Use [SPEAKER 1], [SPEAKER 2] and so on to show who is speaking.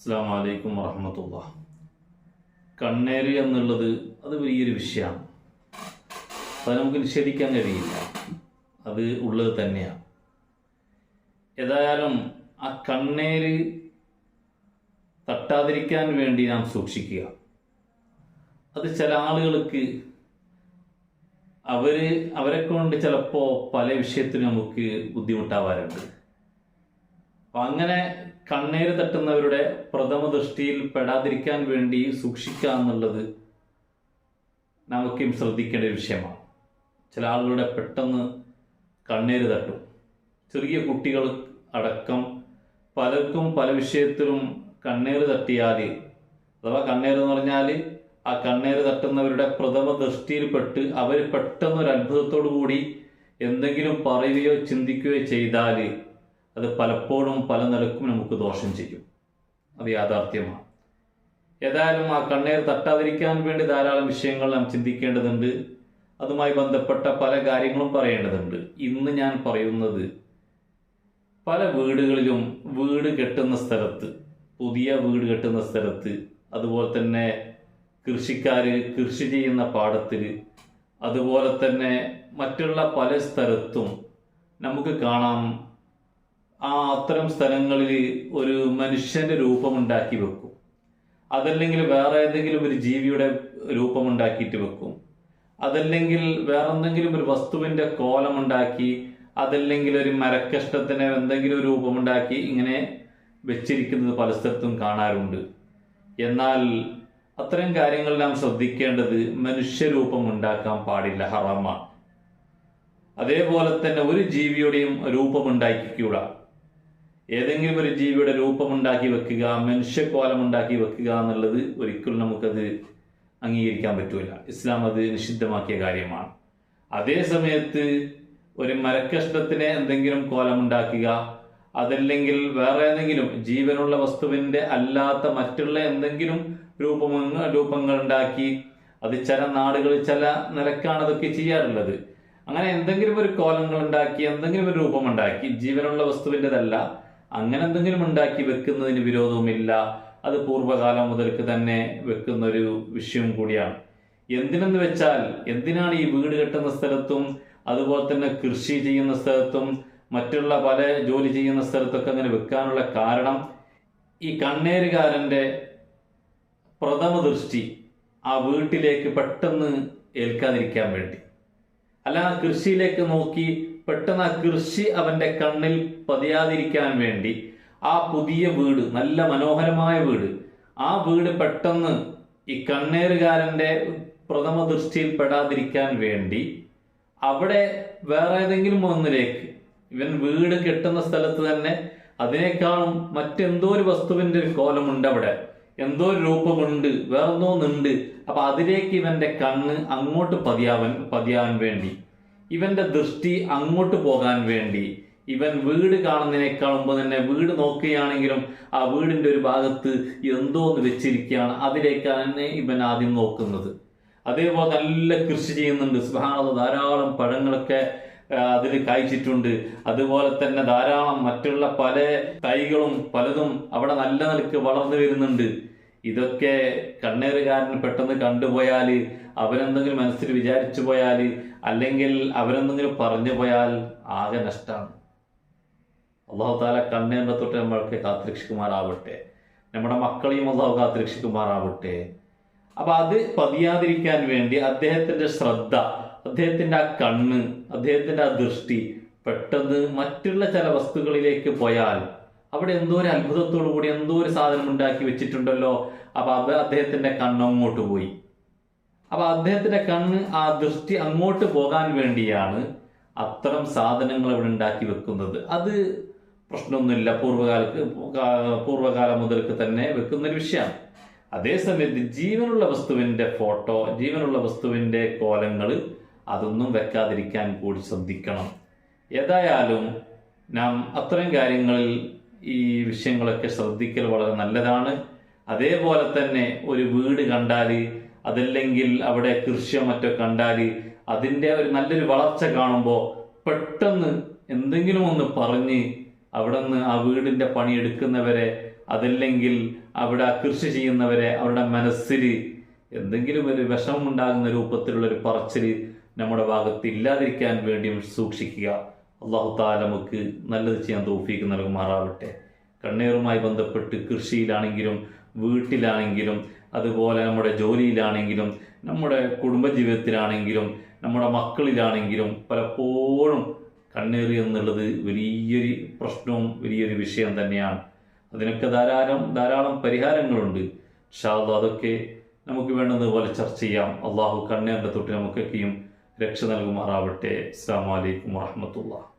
[SPEAKER 1] അസ്സാം വലൈക്കും വറഹമത്തുള്ള കണ്ണേര് എന്നുള്ളത് അത് വലിയൊരു വിഷയമാണ്. അത് നമുക്ക് നിഷേധിക്കാൻ കഴിയില്ല. അത് ഉള്ളത് തന്നെയാണ്. ഏതായാലും ആ കണ്ണേര് തട്ടാതിരിക്കാൻ വേണ്ടി നാം സൂക്ഷിക്കുക. അത് ചില ആളുകൾക്ക് അവർ അവരെ കൊണ്ട് ചിലപ്പോൾ പല വിഷയത്തിനും നമുക്ക് ബുദ്ധിമുട്ടാവാറുണ്ട്. അപ്പം അങ്ങനെ കണ്ണീര് തട്ടുന്നവരുടെ പ്രഥമ ദൃഷ്ടിയിൽ പെടാതിരിക്കാൻ വേണ്ടി സൂക്ഷിക്കുക എന്നുള്ളത് നമുക്കും ശ്രദ്ധിക്കേണ്ട ഒരു വിഷയമാണ്. ചില ആളുകളുടെ പെട്ടെന്ന് കണ്ണീര് തട്ടും. ചെറിയ കുട്ടികൾ അടക്കം പലർക്കും പല വിഷയത്തിലും കണ്ണീര് തട്ടിയാൽ അഥവാ കണ്ണീർ എന്ന് പറഞ്ഞാൽ ആ കണ്ണീര് തട്ടുന്നവരുടെ പ്രഥമ ദൃഷ്ടിയിൽപ്പെട്ട് അവർ പെട്ടെന്ന് ഒരു അത്ഭുതത്തോടു കൂടി എന്തെങ്കിലും പറയുകയോ ചിന്തിക്കുകയോ ചെയ്താൽ അത് പലപ്പോഴും പല നിലക്കും നമുക്ക് ദോഷം ചെയ്യും. അത് യാഥാർത്ഥ്യമാണ്. ഏതായാലും ആ കണ്ണേർ തട്ടാതിരിക്കാൻ വേണ്ടി ധാരാളം വിഷയങ്ങൾ നാം ചിന്തിക്കേണ്ടതുണ്ട്. അതുമായി ബന്ധപ്പെട്ട പല കാര്യങ്ങളും പറയേണ്ടതുണ്ട്. ഇന്ന് ഞാൻ പറയുന്നത് പല വീടുകളിലും വീട് കെട്ടുന്ന സ്ഥലത്ത് പുതിയ വീട് കെട്ടുന്ന സ്ഥലത്ത് അതുപോലെ തന്നെ കൃഷിക്കാർ കൃഷി ചെയ്യുന്ന പാടത്തിൽ അതുപോലെ തന്നെ മറ്റുള്ള പല സ്ഥലത്തും നമുക്ക് കാണാം ആ അത്തരം സ്ഥലങ്ങളിൽ ഒരു മനുഷ്യന്റെ രൂപമുണ്ടാക്കി വെക്കും. അതല്ലെങ്കിൽ വേറെ ഏതെങ്കിലും ഒരു ജീവിയുടെ രൂപമുണ്ടാക്കിയിട്ട് വെക്കും. അതല്ലെങ്കിൽ വേറെ എന്തെങ്കിലും ഒരു വസ്തുവിന്റെ കോലമുണ്ടാക്കി അതല്ലെങ്കിൽ ഒരു മരക്കഷ്ടത്തിന് എന്തെങ്കിലും ഒരു രൂപമുണ്ടാക്കി ഇങ്ങനെ വെച്ചിരിക്കുന്നത് പല സ്ഥലത്തും കാണാറുണ്ട്. എന്നാൽ അത്തരം കാര്യങ്ങൾ നാം ശ്രദ്ധിക്കേണ്ടത് മനുഷ്യരൂപം ഉണ്ടാക്കാൻ പാടില്ല ഹറാമാണ്. അതേപോലെ തന്നെ ഒരു ജീവിയുടെയും രൂപമുണ്ടാക്കിക്കൂടാ ഏതെങ്കിലും ഒരു ജീവിയുടെ രൂപമുണ്ടാക്കി വെക്കുക മനുഷ്യക്കോലമുണ്ടാക്കി വെക്കുക എന്നുള്ളത് ഒരിക്കലും നമുക്കത് അംഗീകരിക്കാൻ പറ്റൂല. ഇസ്ലാം അത് നിഷിദ്ധമാക്കിയ കാര്യമാണ്. അതേ സമയത്ത് ഒരു മരക്കഷ്ണത്തിന് എന്തെങ്കിലും കോലമുണ്ടാക്കുക അതല്ലെങ്കിൽ വേറെ ഏതെങ്കിലും ജീവനുള്ള വസ്തുവിന്റെ അല്ലാത്ത മറ്റുള്ള എന്തെങ്കിലും രൂപങ്ങൾ രൂപങ്ങൾ ഉണ്ടാക്കി അത് ചില നാടുകളിൽ ചില നിലക്കാണ് അതൊക്കെ ചെയ്യാറുള്ളത്. അങ്ങനെ എന്തെങ്കിലും ഒരു കോലങ്ങൾ ഉണ്ടാക്കി എന്തെങ്കിലും ഒരു രൂപമുണ്ടാക്കി ജീവനുള്ള വസ്തുവിന്റെതല്ല അങ്ങനെ എന്തെങ്കിലും ഉണ്ടാക്കി വെക്കുന്നതിന് വിരോധവുമില്ല. അത് പൂർവകാലം മുതൽക്ക് തന്നെ വെക്കുന്ന ഒരു വിഷയം കൂടിയാണ്. എന്തിനെന്ന് വെച്ചാൽ എന്തിനാണ് ഈ വീട് കെട്ടുന്ന സ്ഥലത്തും അതുപോലെ തന്നെ കൃഷി ചെയ്യുന്ന സ്ഥലത്തും മറ്റുള്ള പല ജോലി ചെയ്യുന്ന സ്ഥലത്തൊക്കെ അങ്ങനെ വെക്കാനുള്ള കാരണം? ഈ കണ്ണേരുകാരന്റെ പ്രഥമ ദൃഷ്ടി ആ വീട്ടിലേക്ക് പെട്ടെന്ന് ഏൽക്കാതിരിക്കാൻ വേണ്ടി. അല്ല കൃഷിയിലേക്ക് നോക്കി പെട്ടെന്ന് ആ കൃഷി അവന്റെ കണ്ണിൽ പതിയാതിരിക്കാൻ വേണ്ടി ആ പുതിയ വീട് നല്ല മനോഹരമായ വീട് ആ വീട് പെട്ടെന്ന് ഈ കണ്ണേറുകാരന്റെ പ്രഥമ ദൃഷ്ടിയിൽ പെടാതിരിക്കാൻ വേണ്ടി അവിടെ വേറെ ഏതെങ്കിലും ഒന്നിലേക്ക് ഇവൻ വീട് കെട്ടുന്ന സ്ഥലത്ത് തന്നെ അതിനേക്കാളും മറ്റെന്തോ ഒരു വസ്തുവിന്റെ ഒരു കോലമുണ്ട് അവിടെ എന്തോ ഒരു രൂപമുണ്ട് വേറെന്തോന്നുണ്ട് അപ്പൊ അതിലേക്ക് ഇവന്റെ കണ്ണ് അങ്ങോട്ട് പതിയാവൻ പതിയാൻ വേണ്ടി. ഇവന്റെ ദൃഷ്ടി അങ്ങോട്ട് പോകാൻ വേണ്ടി. ഇവൻ വീട് കാണുന്നതിനേക്കാൾ മുമ്പ് തന്നെ വീട് നോക്കുകയാണെങ്കിലും ആ വീടിന്റെ ഒരു ഭാഗത്ത് എന്തോ ഒന്ന് വെച്ചിരിക്കുകയാണ്. അതിലേക്കാണ് ഇവൻ ആദ്യം നോക്കുന്നത്. അതേപോലെ നല്ല കൃഷി ചെയ്യുന്നുണ്ട്. സുഹാണത് ധാരാളം പഴങ്ങളൊക്കെ അതിൽ കായ്ച്ചിട്ടുണ്ട്. അതുപോലെ തന്നെ ധാരാളം മറ്റുള്ള പല തൈകളും പലതും അവിടെ നല്ല നിലയ്ക്ക് വളർന്നു വരുന്നുണ്ട്. ഇതൊക്കെ കണ്ണേറുകാരൻ പെട്ടെന്ന് കണ്ടുപോയാൽ അവരെന്തെങ്കിലും മനസ്സിൽ വിചാരിച്ചു പോയാൽ അല്ലെങ്കിൽ അവരെന്തെങ്കിലും പറഞ്ഞു പോയാൽ ആകെ നഷ്ടമാണ് അള്ളാഹു താല കണ്ണേറിനെ തൊട്ട് നമ്മൾക്ക് കാത്തിരക്ഷിക്കുമാറാവട്ടെ. നമ്മുടെ മക്കളെയും അള്ളാഹു കാത്തിരക്ഷിക്കുമാറാവട്ടെ. അപ്പൊ അത് പതിയാതിരിക്കാൻ വേണ്ടി അദ്ദേഹത്തിന്റെ ശ്രദ്ധ അദ്ദേഹത്തിന്റെ ആ കണ്ണ് അദ്ദേഹത്തിന്റെ ആ ദൃഷ്ടി പെട്ടെന്ന് മറ്റുള്ള ചില വസ്തുക്കളിലേക്ക് പോയാൽ അവിടെ എന്തോ ഒരു അത്ഭുതത്തോടു കൂടി എന്തോ ഒരു സാധനം ഉണ്ടാക്കി വെച്ചിട്ടുണ്ടല്ലോ. അപ്പൊ അത് അദ്ദേഹത്തിന്റെ കണ്ണ് അങ്ങോട്ട് പോയി. അപ്പൊ അദ്ദേഹത്തിന്റെ കണ്ണ് ആ ദൃഷ്ടി അങ്ങോട്ട് പോകാൻ വേണ്ടിയാണ് അത്തരം സാധനങ്ങൾ അവിടെ ഉണ്ടാക്കി വെക്കുന്നത്. അത് പ്രശ്നമൊന്നുമില്ല. പൂർവകാലത്ത് പൂർവകാലം മുതൽക്ക് തന്നെ വെക്കുന്ന ഒരു വിഷയമാണ്. അതേസമയത്ത് ജീവനുള്ള വസ്തുവിന്റെ ഫോട്ടോ ജീവനുള്ള വസ്തുവിന്റെ കോലങ്ങൾ അതൊന്നും വെക്കാതിരിക്കാൻ കൂടി ശ്രദ്ധിക്കണം. ഏതായാലും നാം അത്തരം കാര്യങ്ങളിൽ ഈ വിഷയങ്ങളൊക്കെ ശ്രദ്ധിക്കൽ വളരെ നല്ലതാണ്. അതേപോലെ തന്നെ ഒരു വീട് കണ്ടാൽ അതല്ലെങ്കിൽ അവിടെ കൃഷിയോ മറ്റോ കണ്ടാൽ അതിന്റെ ഒരു നല്ലൊരു വളർച്ച കാണുമ്പോൾ പെട്ടെന്ന് എന്തെങ്കിലും ഒന്ന് പറഞ്ഞ് അവിടെ നിന്ന് ആ വീടിന്റെ പണി എടുക്കുന്നവരെ അതല്ലെങ്കിൽ അവിടെ കൃഷി ചെയ്യുന്നവരെ അവരുടെ മനസ്സിൽ എന്തെങ്കിലും ഒരു വിഷമം ഉണ്ടാകുന്ന രൂപത്തിലുള്ള ഒരു പറച്ചിൽ നമ്മുടെ ഭാഗത്ത് ഇല്ലാതിരിക്കാൻ വേണ്ടിയും സൂക്ഷിക്കുക. അള്ളാഹു താല നമുക്ക് നല്ലത് ചെയ്യാൻ തോഫീക്ക് നൽകുമാറാവട്ടെ. കണ്ണീറുമായി ബന്ധപ്പെട്ട് കൃഷിയിലാണെങ്കിലും വീട്ടിലാണെങ്കിലും അതുപോലെ നമ്മുടെ ജോലിയിലാണെങ്കിലും നമ്മുടെ കുടുംബജീവിതത്തിലാണെങ്കിലും നമ്മുടെ മക്കളിലാണെങ്കിലും പലപ്പോഴും കണ്ണീർ എന്നുള്ളത് വലിയൊരു പ്രശ്നവും വലിയൊരു വിഷയം തന്നെയാണ്. അതിനൊക്കെ ധാരാളം ധാരാളം പരിഹാരങ്ങളുണ്ട്. ഷാദ് അതൊക്കെ നമുക്ക് വേണ്ടതുപോലെ ചർച്ച ചെയ്യാം. അള്ളാഹു കണ്ണീറിന്റെ തൊട്ട് നമുക്കൊക്കെയും രക്ഷ നൽകുമാറാവട്ടെ. അസ്സാം വലൈക്കും വാഹമത്തുള്ള